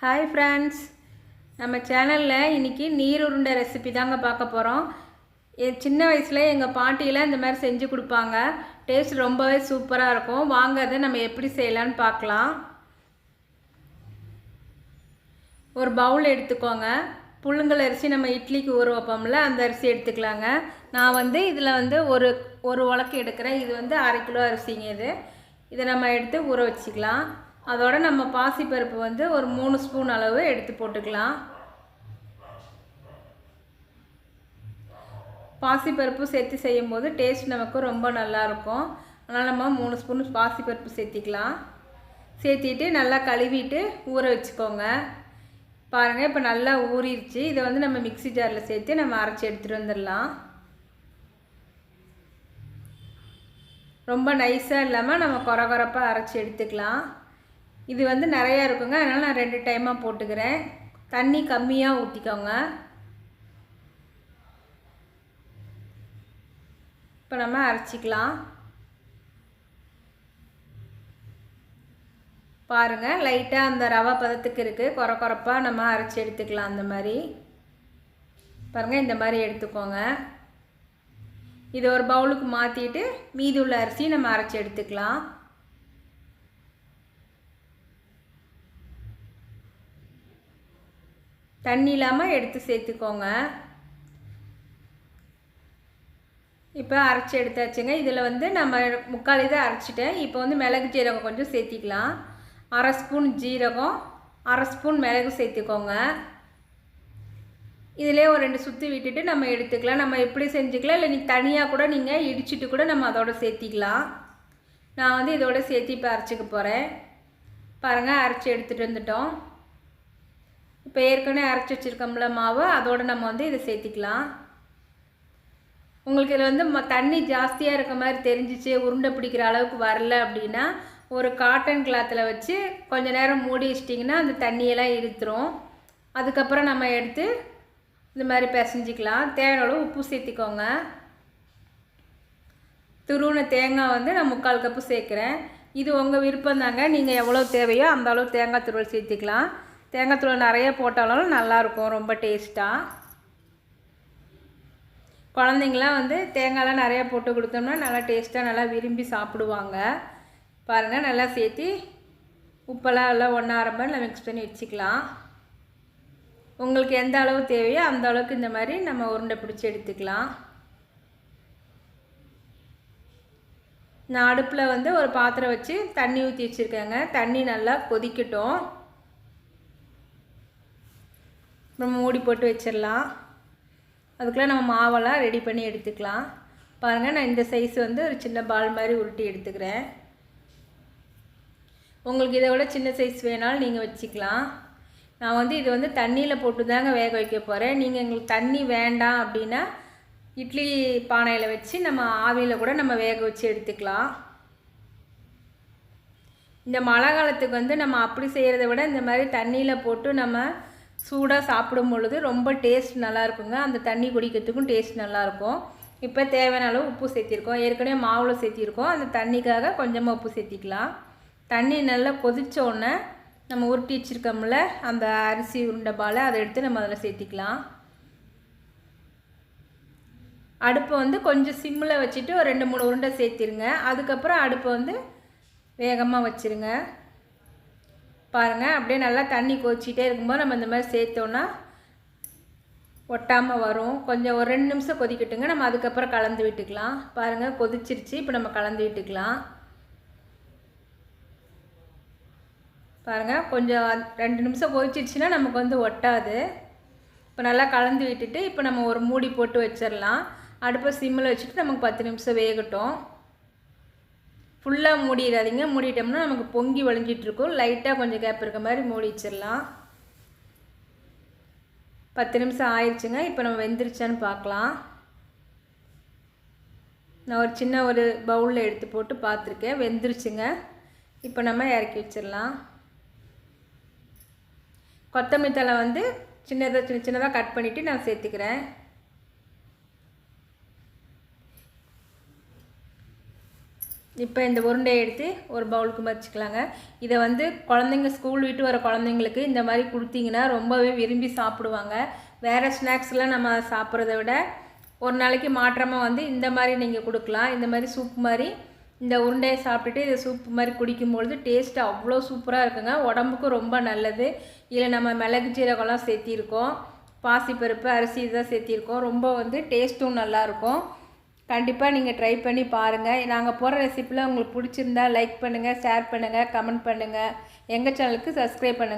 Hi friends நம்ம சேனலில் இன்றைக்கி நீர் உருண்டை ரெசிபி தாங்க பார்க்க போகிறோம் என் சின்ன வயசில் எங்கள் பாட்டியில் இந்த மாதிரி செஞ்சு கொடுப்பாங்க. டேஸ்ட் ரொம்பவே சூப்பராக இருக்கும். வாங்க அதை நம்ம எப்படி செய்யலான்னு பார்க்கலாம். ஒரு பவுல் எடுத்துக்கோங்க. புழுங்கல் அரிசி நம்ம இட்லிக்கு ஊற வைப்போம்ல அந்த அரிசி எடுத்துக்கலாங்க. நான் வந்து இதில் வந்து ஒரு ஒரு உலக்கு எடுக்கிறேன். இது வந்து அரை கிலோ அரிசிங்க இது. இதை நம்ம எடுத்து ஊற வச்சுக்கலாம். அதோட நம்ம பாசிப்பருப்பு வந்து ஒரு மூணு ஸ்பூன் அளவு எடுத்து போட்டுக்கலாம். பாசிப்பருப்பு சேர்த்து செய்யும்போது டேஸ்ட் நமக்கு ரொம்ப நல்லாயிருக்கும் அதனால் நம்ம மூணு ஸ்பூன் பாசிப்பருப்பு சேர்த்திக்கலாம். சேர்த்திட்டு நல்லா கழுவிட்டு ஊற வச்சுக்கோங்க. பாருங்கள் இப்போ நல்லா ஊறிடுச்சு. இதை வந்து நம்ம மிக்ஸி ஜாரில் சேர்த்து நம்ம அரைச்சி எடுத்துகிட்டு வந்துடலாம். ரொம்ப நைஸாக இல்லாமல் நம்ம குறை குறைப்பாக அரைச்சி எடுத்துக்கலாம். இது வந்து நிறையா இருக்குங்க. அதனால் நான் ரெண்டு டைமாக போட்டுக்கிறேன். தண்ணி கம்மியாக ஊற்றிக்கோங்க இப்போ நம்ம அரைச்சிக்கலாம். பாருங்கள் லைட்டாக அந்த ரவை பதத்துக்கு இருக்குது குறை குறைப்பாக நம்ம அரைச்சி எடுத்துக்கலாம் அந்த மாதிரி. பாருங்கள் இந்த மாதிரி எடுத்துக்கோங்க. இதை ஒரு பவுலுக்கு மாற்றிட்டு மீதி உள்ள அரிசி நம்ம அரைச்சி எடுத்துக்கலாம். தண்ணி இல்லாமல் எடுத்து சேர்த்துக்கோங்க. இப்போ அரைச்சி எடுத்தாச்சுங்க. இதில் வந்து நம்ம முக்கால் இதை அரைச்சிட்டேன். இப்போ வந்து மிளகு ஜீரகம் கொஞ்சம் சேர்த்திக்கலாம். அரை ஸ்பூன் ஜீரகம் அரை ஸ்பூன் மிளகு சேர்த்துக்கோங்க. இதிலே ஒரு ரெண்டு சுற்றி விட்டுட்டு நம்ம எடுத்துக்கலாம். நம்ம எப்படி செஞ்சுக்கலாம்? இல்லை நீங்கள் தனியாக கூட நீங்கள் இடிச்சிட்டு கூட நம்ம அதோட சேர்த்திக்கலாம். நான் வந்து இதோட சேர்த்து இப்போ அரைச்சிக்க போகிறேன் பாருங்கள் அரைச்சி எடுத்துகிட்டு வந்துட்டோம். இப்போ ஏற்கனவே அரைச்சி வச்சுருக்கோம்ல மாவு அதோடு நம்ம வந்து இதை சேர்த்திக்கலாம். உங்களுக்கு இதில் வந்து ம தண்ணி ஜாஸ்தியாக இருக்க மாதிரி தெரிஞ்சிச்சு உருண்டை பிடிக்கிற அளவுக்கு வரல அப்படின்னா ஒரு காட்டன் கிளாத்தில் வச்சு கொஞ்ச நேரம் மூடி வச்சிட்டிங்கன்னா அந்த தண்ணியெல்லாம் இழுத்துரும். அதுக்கப்புறம் நம்ம எடுத்து இந்த மாதிரி பிசைஞ்சிக்கலாம். தேவையான உப்பு சேர்த்திக்கோங்க. துருவின தேங்காய் வந்து நான் முக்கால் கப்பு சேர்க்குறேன். இது உங்கள் விருப்பம் தாங்க நீங்கள் எவ்வளோ தேவையோ அந்த அளவு தேங்காய் துருவல் சேர்த்திக்கலாம். தேங்காய் தூள் நிறைய போட்டாலும் நல்லாயிருக்கும் ரொம்ப டேஸ்ட்டாக குழந்தைங்களாம் வந்து தேங்காயெலாம் நிறையா போட்டு கொடுத்தோம்னா நல்லா டேஸ்ட்டாக நல்லா விரும்பி சாப்பிடுவாங்க. பாருங்கள் நல்லா சேர்த்து உப்பெல்லாம் எல்லாம் ஒன்றா மாதிரி நம்ம மிக்ஸ் பண்ணி வச்சுக்கலாம். உங்களுக்கு எந்த அளவு தேவையோ அந்த அளவுக்கு இந்த மாதிரி நம்ம உருண்டை பிடிச்சி எடுத்துக்கலாம். நான் அடுப்பில் வந்து ஒரு பாத்திரம் வச்சு தண்ணி ஊற்றி வச்சுருக்கேங்க. தண்ணி நல்லா கொதிக்கட்டும். நம்ம மூடி போட்டு வச்சிடலாம். அதுக்குள்ளே நம்ம மாவெல்லாம் ரெடி பண்ணி எடுத்துக்கலாம். பாருங்கள் நான் இந்த சைஸ் வந்து ஒரு சின்ன பால் மாதிரி உருட்டி எடுத்துக்கிறேன். உங்களுக்கு இதை விட சின்ன சைஸ் வேணாலும் நீங்கள் வச்சுக்கலாம். நான் வந்து இது வந்து தண்ணியில் போட்டு தாங்க வேக வைக்க போகிறேன் நீங்கள் எங்களுக்கு தண்ணி வேண்டாம் அப்படின்னா இட்லி பானையில் வச்சு நம்ம ஆவியில் கூட நம்ம வேக வச்சு எடுத்துக்கலாம். இந்த மழை காலத்துக்கு வந்து நம்ம அப்படி செய்கிறத விட இந்த மாதிரி தண்ணியில் போட்டு நம்ம சூடாக சாப்பிடும் பொழுது ரொம்ப டேஸ்ட் நல்லாயிருக்குங்க. அந்த தண்ணி குடிக்கிறதுக்கும் டேஸ்ட் நல்லாயிருக்கும். இப்போ தேவையான அளவு உப்பு சேர்த்திருக்கோம். ஏற்கனவே மாவில் சேர்த்திருக்கோம். அந்த தண்ணிக்காக கொஞ்சமாக உப்பு சேர்த்திக்கலாம். தண்ணி நல்லா கொதித்தோடனே நம்ம உருட்டி வச்சுருக்கோம்ல அந்த அரிசி உருண்டை பாலை அதை எடுத்து நம்ம அதில் சேர்த்திக்கலாம். அடுப்பை வந்து கொஞ்சம் சிம்மில் வச்சுட்டு ஒரு ரெண்டு மூணு உருண்டை சேர்த்திருங்க. அதுக்கப்புறம் அடுப்பை வந்து வேகமாக வச்சுருங்க. பாருங்கள் அப்படியே நல்லா தண்ணி கொதிச்சிட்டே இருக்கும்போது நம்ம இந்த மாதிரி சேர்த்தோன்னா ஒட்டாமல் வரும். கொஞ்சம் ஒரு ரெண்டு நிமிஷம் கொதிக்கட்டுங்க. நம்ம அதுக்கப்புறம் கலந்து விட்டுக்கலாம். பாருங்கள் கொதிச்சிருச்சு. இப்போ நம்ம கலந்து விட்டுக்கலாம். பாருங்கள் கொஞ்சம் ரெண்டு நிமிஷம் கொதிச்சிருச்சுன்னா நமக்கு வந்து ஒட்டாது. இப்போ நல்லா கலந்து விட்டுட்டு இப்போ நம்ம ஒரு மூடி போட்டு வச்சிடலாம். அடுப்பை சிம்மில் வச்சுட்டு நமக்கு பத்து நிமிஷம் வேகட்டும். ஃபுல்லாக மூடிடாதீங்க. மூடிட்டோம்னா நமக்கு பொங்கி வழிஞ்சிட்ருக்கும். லைட்டாக கொஞ்சம் கேப் இருக்க மாதிரி மூடி வச்சிடலாம். பத்து நிமிஷம் ஆயிடுச்சுங்க இப்போ நம்ம வெந்துருச்சான்னு பார்க்கலாம். நான் ஒரு சின்ன ஒரு பவுலில் எடுத்து போட்டு பார்த்துருக்கேன். வெந்துருச்சுங்க. இப்போ நம்ம இறக்கி வச்சிடலாம். கொத்தமல்லி தலை வந்து சின்னதாக சின்ன சின்னதாக கட் பண்ணிவிட்டு நான் சேர்த்துக்கிறேன். இப்போ இந்த உருண்டையை எடுத்து ஒரு பவுலுக்கு மறிச்சிக்கலாங்க இதை வந்து குழந்தைங்க ஸ்கூல் விட்டு வர குழந்தைங்களுக்கு இந்த மாதிரி கொடுத்தீங்கன்னா ரொம்பவே விரும்பி சாப்பிடுவாங்க. வேறு ஸ்நாக்ஸ்லாம் நம்ம சாப்பிட்றத விட ஒரு நாளைக்கு மாற்றமாக வந்து இந்த மாதிரி நீங்கள் கொடுக்கலாம். இந்த மாதிரி சூப் மாதிரி இந்த உருண்டையை சாப்பிட்டுட்டு இதை சூப் மாதிரி குடிக்கும்பொழுது டேஸ்ட்டு அவ்வளோ சூப்பராக இருக்குங்க. உடம்புக்கும் ரொம்ப நல்லது. இதில் நம்ம மிளகு ஜீரகம்லாம் சேர்த்திருக்கோம். பாசிப்பருப்பு அரிசி இதெல்லாம் சேர்த்திருக்கோம். ரொம்ப வந்து டேஸ்ட்டும் நல்லாயிருக்கும் கண்டிப்பாக நீங்கள் ட்ரை பண்ணி பாருங்கள் நாங்கள் போகிற ரெசிப்பியில் உங்களுக்கு பிடிச்சிருந்தா லைக் பண்ணுங்கள் ஷேர் பண்ணுங்கள் கமெண்ட் பண்ணுங்கள் எங்கள் சேனலுக்கு சப்ஸ்கிரைப் பண்ணுங்கள்